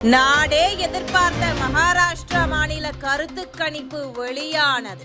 நாடே எதிர்பார்த்த மகாராஷ்டிரா மாநில கருத்து கணிப்பு வெளியானது.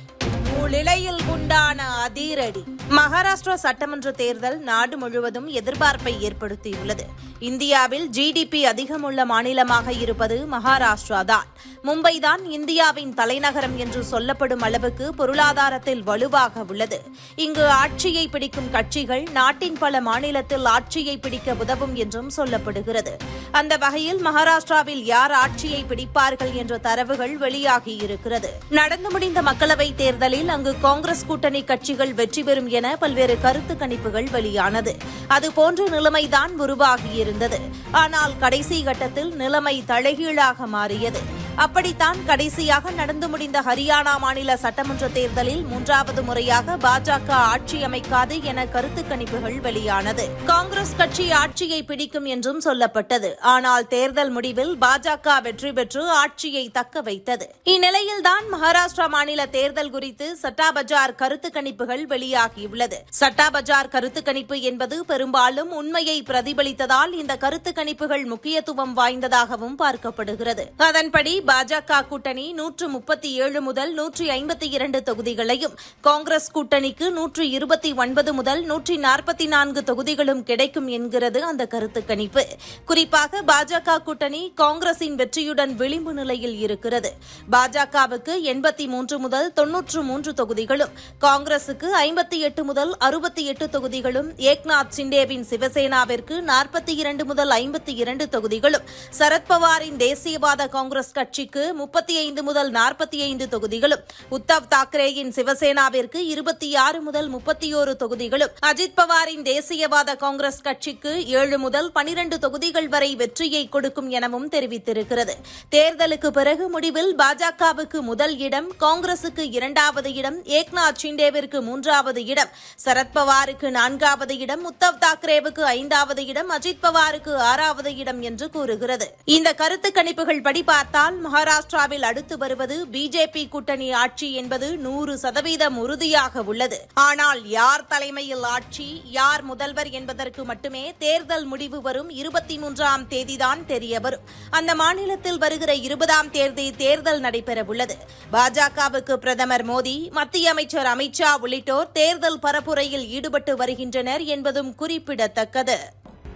நூலிலையில் உண்டான அதிரடி. மகாராஷ்டிரா சட்டமன்ற தேர்தல் நாடு முழுவதும் எதிர்பார்ப்பை ஏற்படுத்தியுள்ளது. இந்தியாவில் ஜிடிபி அதிகமுள்ள மாநிலமாக இருப்பது மகாராஷ்டிரா தான் மும்பை தான் இந்தியாவின் தலைநகரம் என்று சொல்லப்படும் அளவுக்கு பொருளாதாரத்தில் வலுவாக உள்ளது. இங்கு ஆட்சியை பிடிக்கும் கட்சிகள் நாட்டின் பல மாநிலத்தில் ஆட்சியை பிடிக்க உதவும் என்றும் சொல்லப்படுகிறது. அந்த வகையில் மகாராஷ்டிராவில் யார் ஆட்சியை பிடிப்பார்கள் என்ற தரவுகள் வெளியாகி இருக்கிறது. நடந்து முடிந்த மக்களவைத் தேர்தலில் அங்கு காங்கிரஸ் கூட்டணி கட்சிகள் வெற்றி பெறும் என பல்வேறு கருத்து கணிப்புகள் வெளியானது. அதுபோன்ற நிலைமைதான் உருவாகியிருந்தது. ஆனால் கடைசி கட்டத்தில் நிலைமை தலைகீழாக மாறியது. அப்படித்தான் கடைசியாக நடந்து முடிந்த ஹரியானா மாநில சட்டமன்ற தேர்தலில் மூன்றாவது முறையாக பாஜக ஆட்சி அமைக்காது என கருத்து கணிப்புகள் வெளியானது. காங்கிரஸ் கட்சி ஆட்சியை பிடிக்கும் என்றும் சொல்லப்பட்டது. ஆனால் தேர்தல் முடிவில் பாஜக வெற்றி பெற்று ஆட்சியை தக்க வைத்தது. இந்நிலையில்தான் மகாராஷ்டிரா மாநில தேர்தல் குறித்து சட்டா பஜார் கருத்து கணிப்புகள் வெளியாகியுள்ளது. சட்டா பஜார் கருத்து கணிப்பு என்பது பெரும்பாலும் உண்மையை பிரதிபலித்ததால் இந்த கருத்து கணிப்புகள் முக்கியத்துவம் வாய்ந்ததாகவும் பார்க்கப்படுகிறது. அதன்படி பாஜக கூட்டணி நூற்று முப்பத்தி ஏழு முதல் நூற்றி ஐம்பத்தி இரண்டு தொகுதிகளையும் காங்கிரஸ் கூட்டணிக்கு நூற்று இருபத்தி ஒன்பது முதல் நூற்றி நாற்பத்தி நான்கு தொகுதிகளும் கிடைக்கும் என்கிறது அந்த கருத்து கணிப்பு. குறிப்பாக பாஜக கூட்டணி காங்கிரசின் வெற்றியுடன் விளிம்பு நிலையில் இருக்கிறது. பாஜகவுக்கு எண்பத்தி மூன்று முதல் தொன்னூற்று மூன்று தொகுதிகளும் காங்கிரசுக்கு ஐம்பத்தி எட்டு முதல் அறுபத்தி எட்டு தொகுதிகளும் ஏக்நாத் சிண்டேவின் சிவசேனாவிற்கு நாற்பத்தி இரண்டு முதல் ஐம்பத்தி இரண்டு தொகுதிகளும் சரத்பவாரின் தேசியவாத காங்கிரஸ் கட்சிக்கு முப்பத்தி ஐந்து முதல் நாற்பத்தி ஐந்து தொகுதிகளும் உத்தவ் தாக்கரேயின் சிவசேனாவிற்கு இருபத்தி ஆறு முதல் முப்பத்தி ஒரு தொகுதிகளும் அஜித் பவாரின் தேசியவாத காங்கிரஸ் கட்சிக்கு ஏழு முதல் பனிரண்டு தொகுதிகள் வரை வெற்றியை கொடுக்கும் எனவும் தெரிவித்திருக்கிறது. தேர்தலுக்கு பிறகு முடிவில் பாஜகவுக்கு முதல் இடம் காங்கிரசுக்கு இரண்டாவது இடம் ஏக்நாத் ஷிண்டேவிற்கு மூன்றாவது இடம் சரத்பவாருக்கு நான்காவது இடம் உத்தவ் தாக்கரேவுக்கு ஐந்தாவது இடம் அஜித் பவாருக்கு ஆறாவது இடம் என்று கூறுகிறது. இந்த கருத்து கணிப்புகள் படி பார்த்தால் மகாராஷ்டிராவில் அடுத்து வருவது பிஜேபி கூட்டணி ஆட்சி என்பது நூறு சதவீதம் உறுதியாக உள்ளது. ஆனால் யார் தலைமையில் ஆட்சி யார் முதல்வர் என்பதற்கு மட்டுமே தேர்தல் முடிவு வரும் இருபத்தி மூன்றாம் தேதிதான் தெரிய வரும். அந்த மாநிலத்தில் வருகிற இருபதாம் தேதி தேர்தல் நடைபெறவுள்ளது பாஜகவுக்கு பிரதமர் மோடி மத்திய அமைச்சர் அமித்ஷா உள்ளிட்டோர் தேர்தல் பரப்புரையில் ஈடுபட்டு வருகின்றனர் என்பதும் குறிப்பிடத்தக்கது.